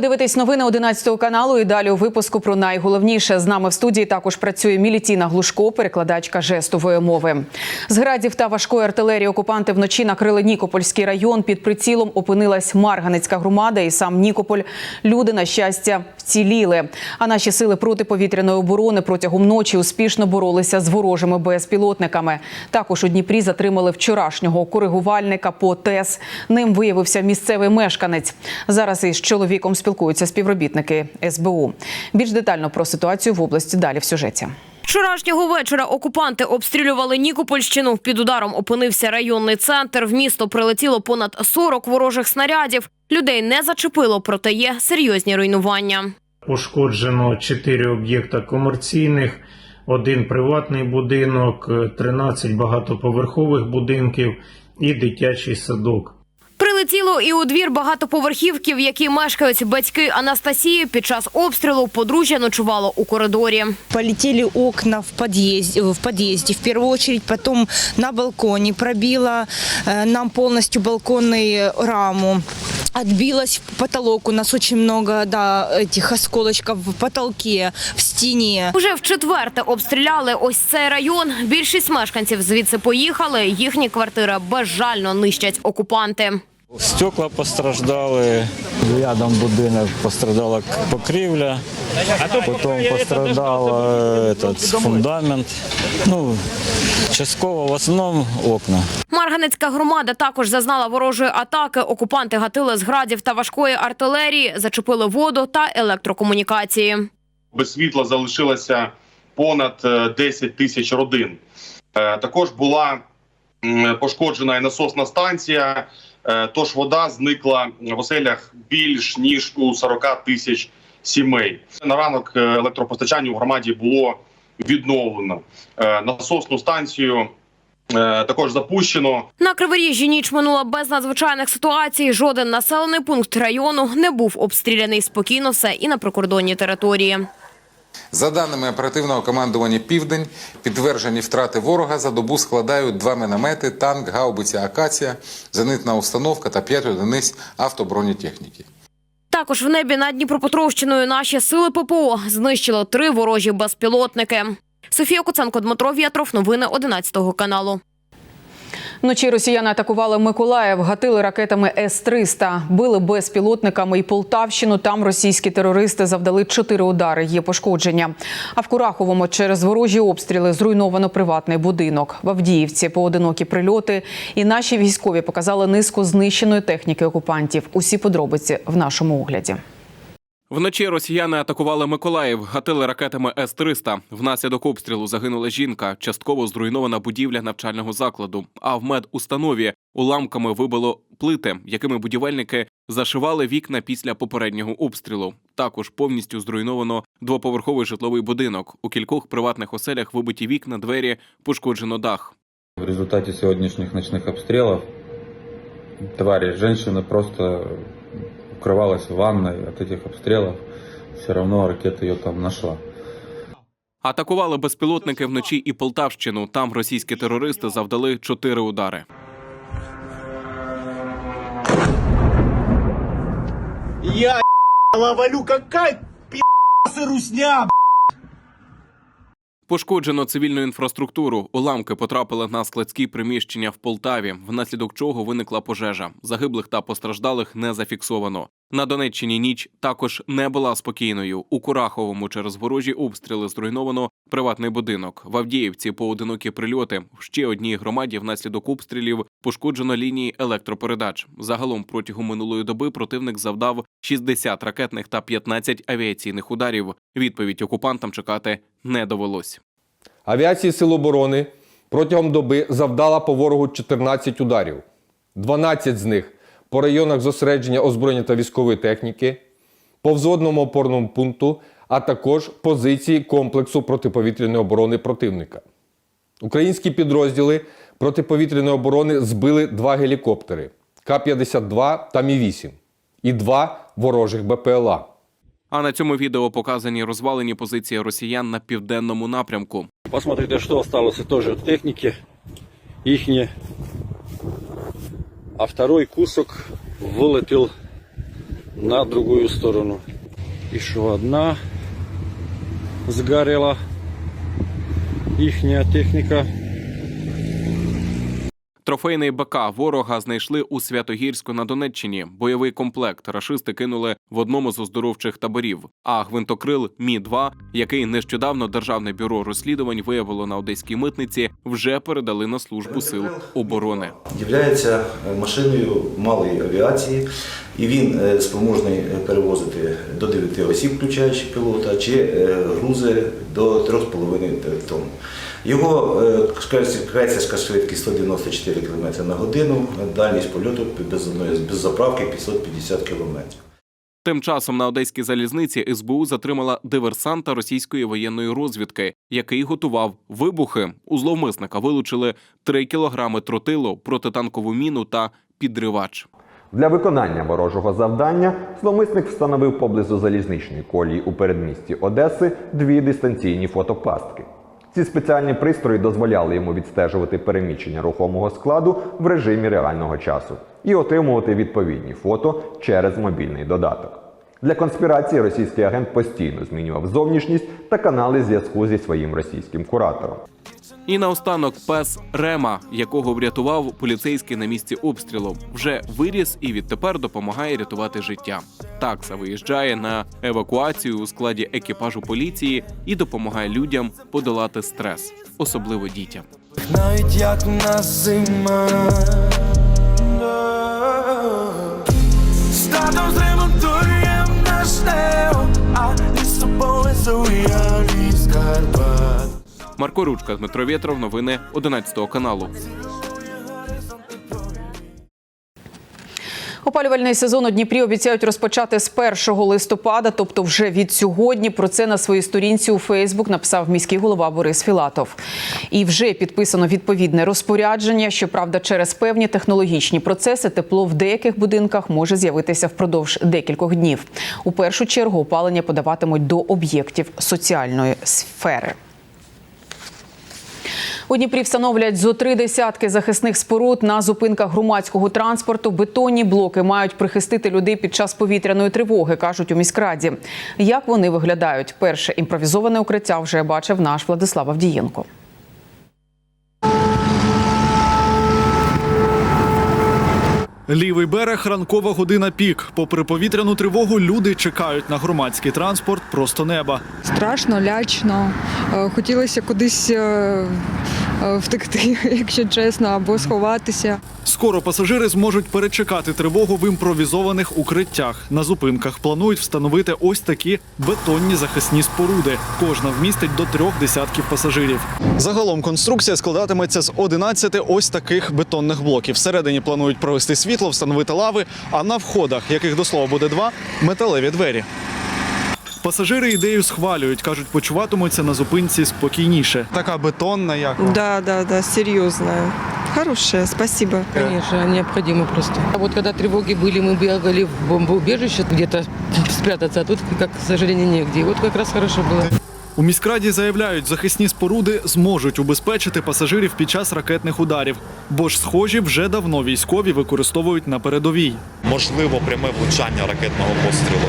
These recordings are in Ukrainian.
дивитесь новини 11 каналу. І далі у випуску про найголовніше з нами в студії також працює Мілітіна Глушко, перекладачка жестової мови. З градів та важкої артилерії окупанти вночі накрили Нікопольський район. Під прицілом опинилась Марганецька громада, і сам Нікополь. Люди на щастя вціліли. А наші сили протиповітряної оборони протягом ночі успішно боролися з ворожими безпілотниками. Також у Дніпрі затримали вчорашнього коригувальника по ТЕС. Ним виявився місцевий мешканець. Зараз із чоловіком спілкуються співробітники СБУ. Більш детально про ситуацію в області далі в сюжеті. Вчорашнього вечора окупанти обстрілювали Нікопольщину. Під ударом опинився районний центр. В місто прилетіло понад 40 ворожих снарядів. Людей не зачепило, проте є серйозні руйнування. Пошкоджено 4 об'єкта комерційних, один приватний будинок, 13 багатоповерхових будинків і дитячий садок Прилетіло і у двір багатоповерхівки, в якій мешкають батьки Анастасії. Під час обстрілу подружжя ночувало у коридорі. Полетели окна в подъезде, в подъезде в первую очередь, потом на балконе. Пробило э, нам полностью балконную раму. Отбилась в потолок. У нас очень много да, этих осколочков в потолке, в стене. Уже в четверте обстріляли ось цей район. Більшість мешканців звідси поїхали. Їхні квартири безжально нищать окупанти. Стекла постраждали, рядом будинок пострадала покрівля, потім пострадав е, фундамент. Ну, частково в основному окна. Марганецька громада також зазнала ворожої атаки. Окупанти гатили з градів та важкої артилерії, зачепили воду та електрокомунікації. без світла залишилося понад е, 10 тисяч родин. Е, Також була пошкоджена і насосна станція, е, тож вода зникла в оселях більш ніж у 40 тисяч сімей. На ранок е, електропостачання у громаді було відновлено. Е, Насосну станцію е, також запущено. На Криворіжжі ніч минула без надзвичайних ситуацій. Жоден населений пункт району не був обстріляний. Спокійно все і на прикордонній території. За даними оперативного командування Південь, підтверджені втрати ворога за добу складають два міномети, танк, гаубиця Акація, зенитна установка та 5 одиниць автобронетехніки. Також в небі над Дніпропетровщиною наші сили ППО знищили три ворожі безпілотники. Софія Куценко, Дмитро В'ятров. Новини 11 каналу. Вночі росіяни атакували Миколаїв, гатили ракетами С-300, били безпілотниками і Полтавщину. Там російські терористи завдали чотири удари. Є пошкодження. А в Кураховому через ворожі обстріли зруйновано приватний будинок. В Авдіївці поодинокі прильоти. І наші військові показали низку знищеної техніки окупантів. Усі подробиці в нашому огляді. Вночі росіяни атакували Миколаїв, гатили ракетами С-300. Внаслідок обстрілу загинула жінка, частково зруйнована будівля навчального закладу. А в медустанові уламками вибило плити, якими будівельники зашивали вікна після попереднього обстрілу. Також повністю зруйновано двоповерховий житловий будинок. У кількох приватних оселях вибиті вікна, двері, пошкоджено дах. В результате сегодняшних ночных обстрелов твари, женщина просто укрывалась в ванной от этих обстрелов. Все равно ракета ее там нашла. Атакували безпілотники вночі і Полтавщину. Там російські терористи завдали чотири удари. Я ловлю, какая пи***сы русня, Пошкоджено цивільну інфраструктуру. Уламки потрапили на складські приміщення в Полтаві, внаслідок чого виникла пожежа. Загиблих та постраждалих не зафіксовано. На Донеччині ніч також не була спокійною. У Кураховому через ворожі обстріли зруйновано приватний будинок. В Авдіївці поодинокі прильоти. В ще одній громаді внаслідок обстрілів пошкоджено лінії електропередач. Загалом протягом минулої доби противник завдав 60 ракетних та 15 авіаційних ударів. Відповідь окупантам чекати не довелось. Авіації Сил оборони протягом доби завдала по ворогу 14 ударів. 12 з них по районах зосередження озброєння та військової техніки, по взводному опорному пункту, а також позиції комплексу протиповітряної оборони противника. Українські підрозділи протиповітряної оборони збили два гелікоптери К-52 та Мі-8 і два ворожих БПЛА. А на цьому відео показані розвалені позиції росіян на південному напрямку. Посмотрите, что осталось тоже от техники ихней. А второй кусок вылетел на другую сторону. Еще одна сгорела. Ихняя техника. Трофейний БК ворога знайшли у Святогірську на Донеччині. Бойовий комплект рашисти кинули в одному з оздоровчих таборів. А гвинтокрил Мі 2 який нещодавно державне бюро розслідувань виявило на одеській митниці, вже передали на службу сил оборони. Являється машиною малої авіації, і він е, спроможний е, перевозити до 9 осіб, включаючи пілота, чи е, грузи до 3,5 тонн. Його крейсерська швидкість 194 км на годину, дальність польоту без, без заправки 550 км. Тим часом на одеській залізниці СБУ затримала диверсанта російської воєнної розвідки, який готував вибухи. У зловмисника вилучили 3 кілограми тротилу, протитанкову міну та підривач. Для виконання ворожого завдання зловмисник встановив поблизу залізничної колії у передмісті Одеси дві дистанційні фотопастки. Ці спеціальні пристрої дозволяли йому відстежувати переміщення рухомого складу в режимі реального часу і отримувати відповідні фото через мобільний додаток. Для конспірації російський агент постійно змінював зовнішність та канали зв'язку зі своїм російським куратором. І наостанок пес Рема, якого врятував поліцейський на місці обстрілу, вже виріс і відтепер допомагає рятувати життя. Такса виїжджає на евакуацію у складі екіпажу поліції і допомагає людям подолати стрес, особливо дітям. Навіть як на зима. Статом зремонтуєм наш нео, а із собою зуялі скарбат. Марко Ручка, Дмитро Вєтров, новини 11 каналу. Опалювальний сезон у Дніпрі обіцяють розпочати з 1 листопада, тобто вже від сьогодні. Про це на своїй сторінці у Фейсбук написав міський голова Борис Філатов. І вже підписано відповідне розпорядження. Щоправда, через певні технологічні процеси тепло в деяких будинках може з'явитися впродовж декількох днів. У першу чергу опалення подаватимуть до об'єктів соціальної сфери. У Дніпрі встановлять зо три десятки захисних споруд на зупинках громадського транспорту. Бетонні блоки мають прихистити людей під час повітряної тривоги, кажуть у міськраді. Як вони виглядають? Перше імпровізоване укриття вже бачив наш Владислав Авдієнко. Лівий берег, ранкова година пік. Попри повітряну тривогу, люди чекають на громадський транспорт просто неба. Страшно, лячно. Е, Хотілося кудись е, е, втекти, якщо чесно, або сховатися. Скоро пасажири зможуть перечекати тривогу в імпровізованих укриттях. На зупинках планують встановити ось такі бетонні захисні споруди. Кожна вмістить до трьох десятків пасажирів. Загалом конструкція складатиметься з 11 ось таких бетонних блоків. Всередині планують провести світло, встановити лави, а на входах, яких до слова буде два, металеві двері. Пасажири ідею схвалюють, кажуть, почуватимуться на зупинці спокійніше. Така бетонна, як Да, да, да, серйозно. Хороше, спасибо. Конечно, необходимо просто. А вот когда тревоги были, мы бегали в бомбоубежище где-то спрятаться, а тут, как, к сожалению, негде. И вот как раз хорошо было. У міськраді заявляють, захисні споруди зможуть убезпечити пасажирів під час ракетних ударів, бо ж схожі вже давно військові використовують на передовій. Можливо, пряме влучання ракетного пострілу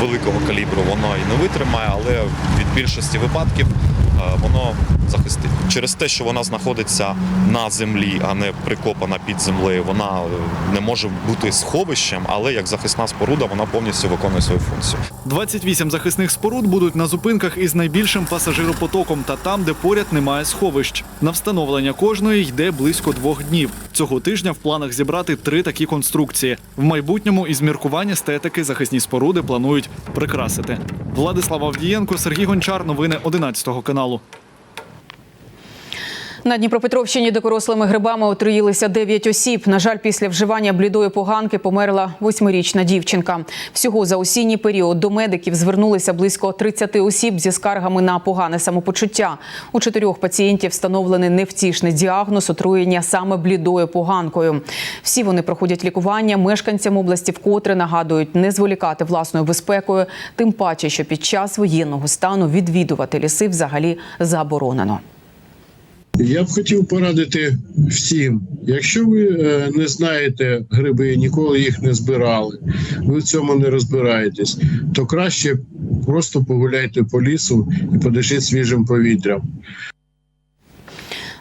великого калібру воно і не витримає, але від більшості випадків е, воно захистить. Через те, що вона знаходиться на землі, а не прикопана під землею, вона е, не може бути сховищем, але як захисна споруда вона повністю виконує свою функцію. 28 захисних споруд будуть на зупинках із найбільшим пасажиропотоком та там, де поряд немає сховищ. На встановлення кожної йде близько двох днів. Цього тижня в планах зібрати три такі конструкції. В майбутньому із міркувань естетики захисні споруди планують прикрасити. Владислав Авдієнко, Сергій Гончар. Новини 11 каналу. На Дніпропетровщині дикорослими грибами отруїлися 9 осіб. На жаль, після вживання блідої поганки померла восьмирічна дівчинка. Всього за осінній період до медиків звернулися близько 30 осіб зі скаргами на погане самопочуття. У чотирьох пацієнтів встановлений невтішний діагноз отруєння саме блідою поганкою. Всі вони проходять лікування. Мешканцям області вкотре нагадують не зволікати власною безпекою, тим паче, що під час воєнного стану відвідувати ліси взагалі заборонено. Я б хотів порадити всім, якщо ви е, не знаєте гриби, ніколи їх не збирали, ви в цьому не розбираєтесь, то краще просто погуляйте по лісу і подишіть свіжим повітрям.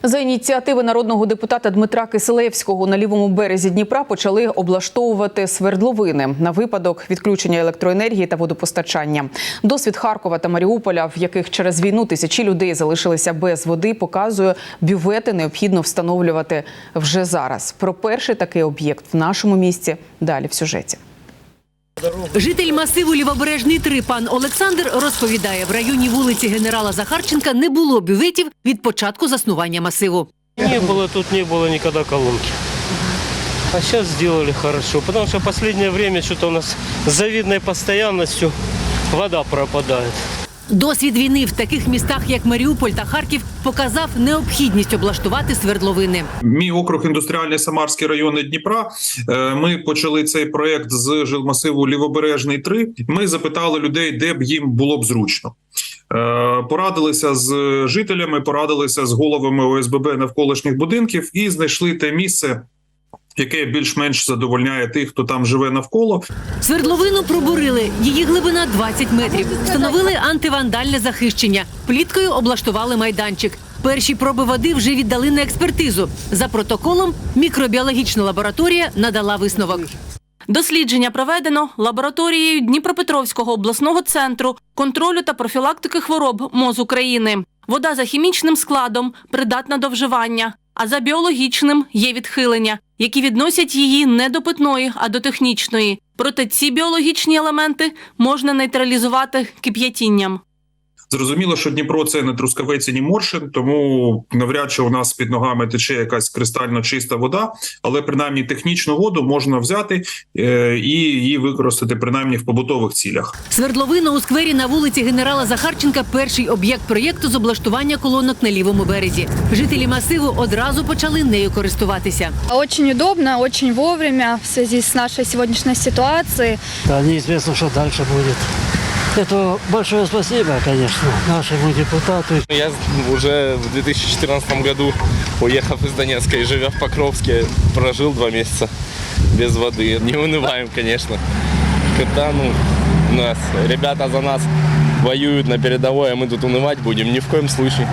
За ініціативи народного депутата Дмитра Киселевського на лівому березі Дніпра почали облаштовувати свердловини на випадок відключення електроенергії та водопостачання. Досвід Харкова та Маріуполя, в яких через війну тисячі людей залишилися без води, показує бювети необхідно встановлювати вже зараз. Про перший такий об'єкт в нашому місті далі в сюжеті. Житель масиву Лівобережний 3 пан Олександр розповідає, в районі вулиці генерала Захарченка не було бюветів від початку заснування масиву. Не було тут не було ніколи колонки. А зараз зробили хорошо, тому що в останнє что-то у нас з завідною постійністю вода пропадает. Досвід війни в таких містах, як Маріуполь та Харків, показав необхідність облаштувати свердловини. Мій округ індустріальний Самарський райони Дніпра. Е, Ми почали цей проект з жилмасиву Лівобережний 3. Ми запитали людей, де б їм було б зручно. Е, Порадилися з жителями, порадилися з головами ОСББ навколишніх будинків і знайшли те місце, яке більш-менш задовольняє тих, хто там живе навколо. Свердловину пробурили. Її глибина 20 метрів. Встановили антивандальне захищення. Пліткою облаштували майданчик. Перші проби води вже віддали на експертизу. За протоколом мікробіологічна лабораторія надала висновок. Дослідження проведено лабораторією Дніпропетровського обласного центру контролю та профілактики хвороб МОЗ України. Вода за хімічним складом придатна до вживання, а за біологічним є відхилення, які відносять її не до питної, а до технічної. Проте ці біологічні елементи можна нейтралізувати кип'ятінням. Зрозуміло, що Дніпро це не трускавець і ні моршин, тому навряд чи у нас під ногами тече якась кристально чиста вода, але принаймні технічну воду можна взяти е, і її використати принаймні в побутових цілях. Свердловина у сквері на вулиці генерала Захарченка перший об'єкт проєкту з облаштування колонок на лівому березі. Жителі масиву одразу почали нею користуватися. Очень удобно, очень вовремя в связи с нашей сегодняшней ситуацией. Да, неизвестно, что дальше будет. Это большое спасибо, конечно, нашему депутату. Я уже в 2014 году, уехав из Донецка и живя в Покровске, прожил два месяца без воды. Не унываем, конечно. Когда ну, нас ребята за нас воюют на передовой, а мы тут унывать будем, ни в коем случае.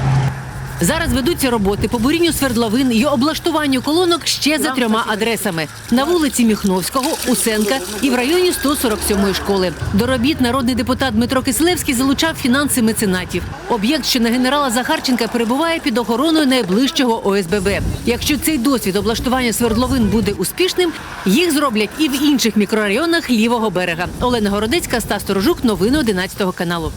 Зараз ведуться роботи по бурінню свердловин і облаштуванню колонок ще за трьома адресами: на вулиці Міхновського, Усенка і в районі 147-ї школи. До робіт народний депутат Дмитро Кислевський залучав фінанси меценатів. Об'єкт, що на генерала Захарченка перебуває під охороною найближчого ОСББ. Якщо цей досвід облаштування свердловин буде успішним, їх зроблять і в інших мікрорайонах лівого берега. Олена Городецька, Стас Сторожук, новини 11 каналу.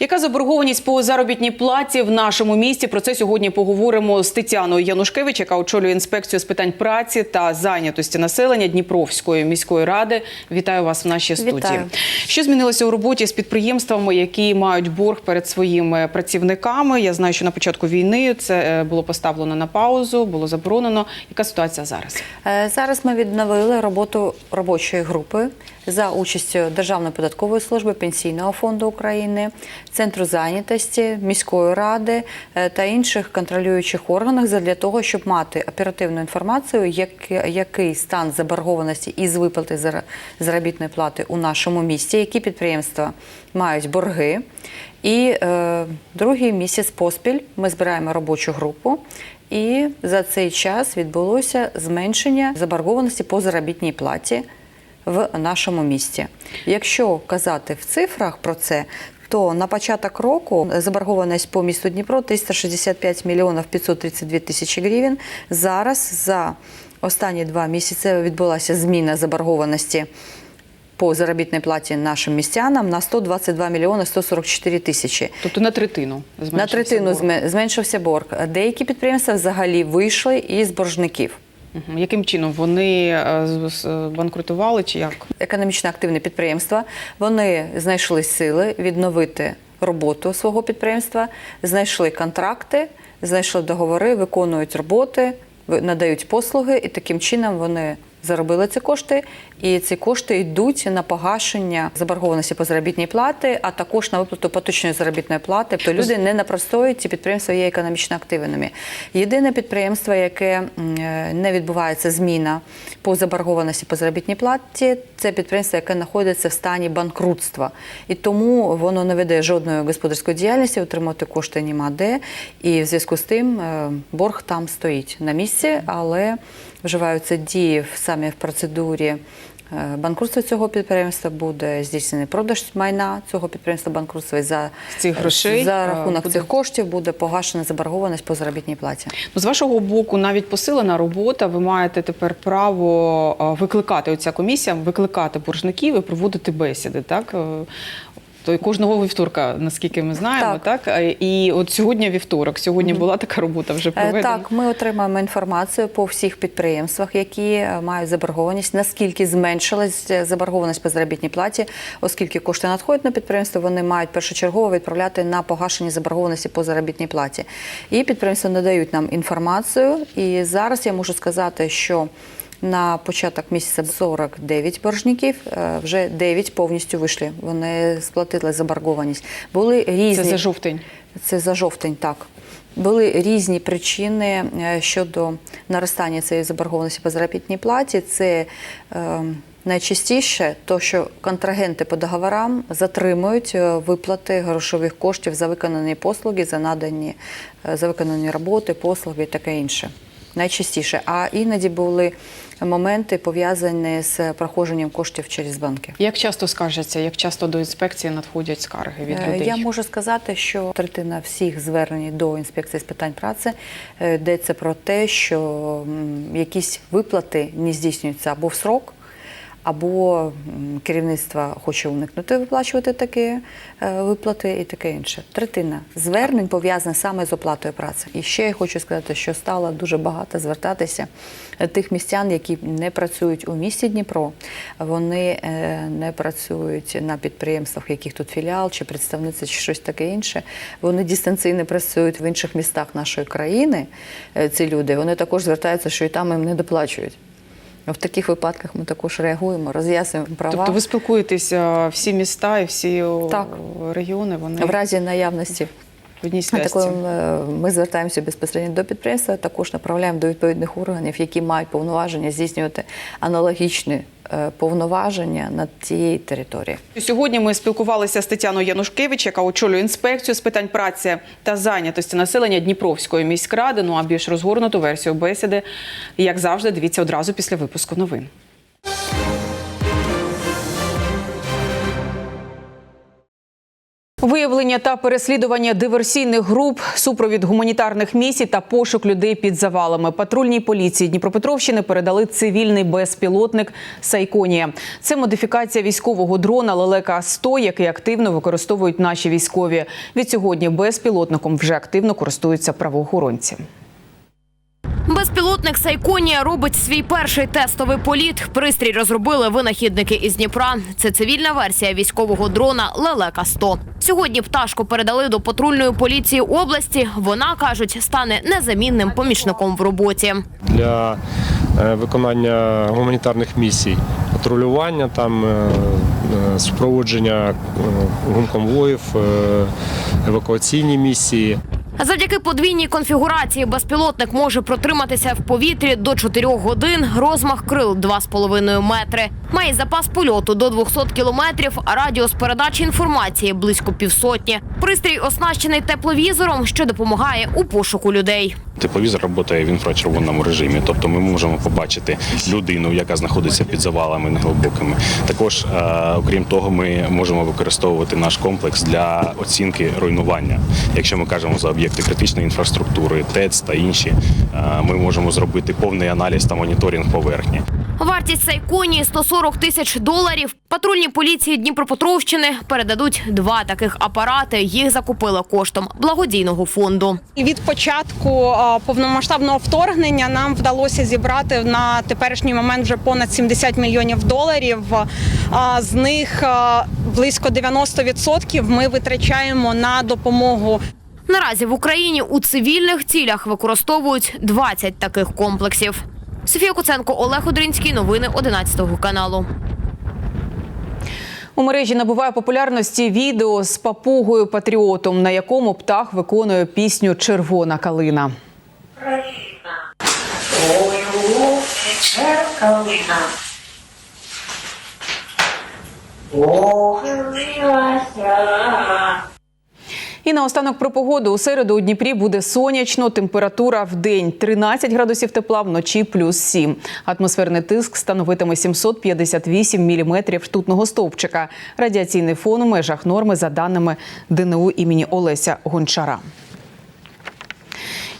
Яка заборгованість по заробітній платі в нашому місті? Про це сьогодні поговоримо з Тетяною Янушкевич, яка очолює інспекцію з питань праці та зайнятості населення Дніпровської міської ради. Вітаю вас в нашій студії. Вітаю. Що змінилося у роботі з підприємствами, які мають борг перед своїми працівниками? Я знаю, що на початку війни це е, було поставлено на паузу, було заборонено. Яка ситуація зараз? Е, Зараз ми відновили роботу робочої групи за участю Державної податкової служби, Пенсійного фонду України, Центру зайнятості, міської ради е, та інших контролюючих органів для того, щоб мати оперативну інформацію, як- який стан заборгованості із виплати заробітної плати у нашому місті, які підприємства мають борги. І е, другий місяць поспіль ми збираємо робочу групу. І за цей час відбулося зменшення заборгованості по заробітній платі в нашому місті. Якщо казати в цифрах про це, то на початок року заборгованість по місту Дніпро 365 мільйонів 532 тисячі гривень. Зараз за останні два місяці відбулася зміна заборгованості по заробітній платі нашим містянам на 122 мільйони 144 тисячі. Тобто на третину На третину борг. зме- зменшився борг. Деякі підприємства взагалі вийшли із боржників. Яким чином вони е, банкрутували чи як? Економічно активне підприємство. вони знайшли сили відновити роботу свого підприємства, знайшли контракти, знайшли договори, виконують роботи, надають послуги, і таким чином вони заробили ці кошти, і ці кошти йдуть на погашення заборгованості по заробітній плати, а також на виплату поточної заробітної плати. Тобто люди не напростоюють, ці підприємства є економічно активними. Єдине підприємство, яке е, не відбувається зміна по заборгованості по заробітній платі, це підприємство, яке знаходиться в стані банкрутства. І тому воно не веде жодної господарської діяльності, отримати кошти нема де. І в зв'язку з тим е, борг там стоїть на місці, але вживаються дії в- процедурі. е, Банкрутства цього підприємства буде здійснений продаж майна цього підприємства банкрутства і за, цих грошей, за е, рахунок буде- цих коштів буде погашена заборгованість по заробітній платі. Ну, з вашого боку, навіть посилена робота. Ви маєте тепер право е, викликати оця комісія, викликати боржників і проводити бесіди. Так Е, то й кожного вівторка, наскільки ми знаємо, так, Е, і от сьогодні вівторок. Сьогодні була така робота вже Е, проведена. Так, ми отримаємо інформацію по всіх підприємствах, які е, мають заборгованість, наскільки зменшилась е, заборгованість по заробітній платі, оскільки кошти надходять на підприємство, вони мають першочергово відправляти на погашення заборгованості по заробітній платі. І підприємства надають нам інформацію. І зараз я можу сказати, що на початок місяця 49 боржників, е, вже 9 повністю вийшли. Вони сплатили заборгованість. Були різні Це за жовтень. це за жовтень, так. Були різні причини е, щодо наростання цієї заборгованості по заробітній платі. Це е, найчастіше то, що контрагенти по договорам затримують е, виплати грошових коштів за виконані послуги, за надані за виконані роботи, послуги і таке інше. Найчастіше. А іноді були моменти пов'язані з проходженням коштів через банки. Як часто скаржаться, як часто до інспекції надходять скарги від Е, людей? Я можу сказати, що третина всіх звернень до інспекції з питань праці е, йдеться про те, що якісь виплати не здійснюються або в срок. Або керівництво хоче уникнути виплачувати такі е, виплати і таке інше. Третина звернень пов'язана саме з оплатою праці. І ще я хочу сказати, що стало дуже багато звертатися е, тих містян, які не працюють у місті Дніпро. Вони е, не працюють на підприємствах, яких тут філіал чи представниця, чи щось таке інше. Вони дистанційно працюють в інших містах нашої країни. Ці люди вони також звертаються, що і там їм не доплачують. В таких випадках ми також реагуємо, роз'яснюємо права. Тобто ви спілкуєтеся всі міста і всі Так. регіони, вони в разі наявності в одній связці. е, ми звертаємося безпосередньо до підприємства, також направляємо до відповідних органів, які мають повноваження здійснювати аналогічні е, повноваження на тієї території. Сьогодні ми спілкувалися з Тетяною Янушкевич, яка очолює інспекцію з питань праці та зайнятості населення Дніпровської міськради. Ну а більш розгорнуту версію бесіди, як завжди, дивіться одразу після випуску новин. Виявлення та переслідування диверсійних груп, супровід гуманітарних місій та пошук людей під завалами. Патрульній поліції Дніпропетровщини передали цивільний безпілотник Сайконія. Це модифікація військового дрона Лелека 100 який активно використовують наші військові. Від сьогодні безпілотником вже активно користуються правоохоронці. Безпілотник Сайконія робить свій перший тестовий політ. Пристрій розробили винахідники із Дніпра. Це цивільна версія військового дрона Лелека 100 Сьогодні пташку передали до патрульної поліції області. Вона кажуть, стане незамінним помічником в роботі. для е, виконання гуманітарних місій, патрулювання, там е, е, супроводження гумконвоїв, е, евакуаційні місії. Завдяки подвійній конфігурації безпілотник може протриматися в повітрі до 4 годин, розмах крил 2,5 метри. Має запас польоту до 200 кілометрів, а радіус передачі інформації близько півсотні. Пристрій оснащений тепловізором, що допомагає у пошуку людей. Тепловізор працює в інфрачервоному режимі, тобто ми можемо побачити людину, яка знаходиться під завалами неглибокими. Також, е, окрім того, ми можемо використовувати наш комплекс для оцінки руйнування. Якщо ми кажемо за об'єкти критичної інфраструктури, ТЕЦ та інші, е, ми можемо зробити повний аналіз та моніторинг поверхні. Вартість Сайконії 140 тисяч доларів. Патрульні поліції Дніпропетровщини передадуть два таких апарати. Їх закупили коштом благодійного фонду. Від початку повномасштабного вторгнення нам вдалося зібрати на теперішній момент вже понад 70 мільйонів доларів. З них близько 90% ми витрачаємо на допомогу Наразі в Україні у цивільних цілях використовують 20 таких комплексів. Софія Куценко, Олег Одринський. Новини 11 каналу. У мережі набуває популярності відео з папугою патріотом, на якому птах виконує пісню Червона калина. І наостанок про погоду. У середу у Дніпрі буде сонячно. Температура в день 13 градусів тепла, вночі плюс 7. Атмосферний тиск становитиме 758 міліметрів ртутного стовпчика. Радіаційний фон у межах норми за даними ДНУ імені Олеся Гончара.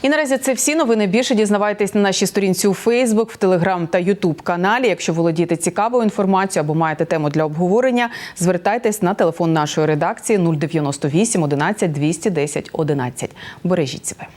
І наразі це всі новини. Більше дізнавайтесь на нашій сторінці у Фейсбук, в Телеграм та Ютуб каналі. Якщо володієте цікавою інформацією або маєте тему для обговорення, звертайтесь на телефон нашої редакції 098 11 210 11. Бережіть себе.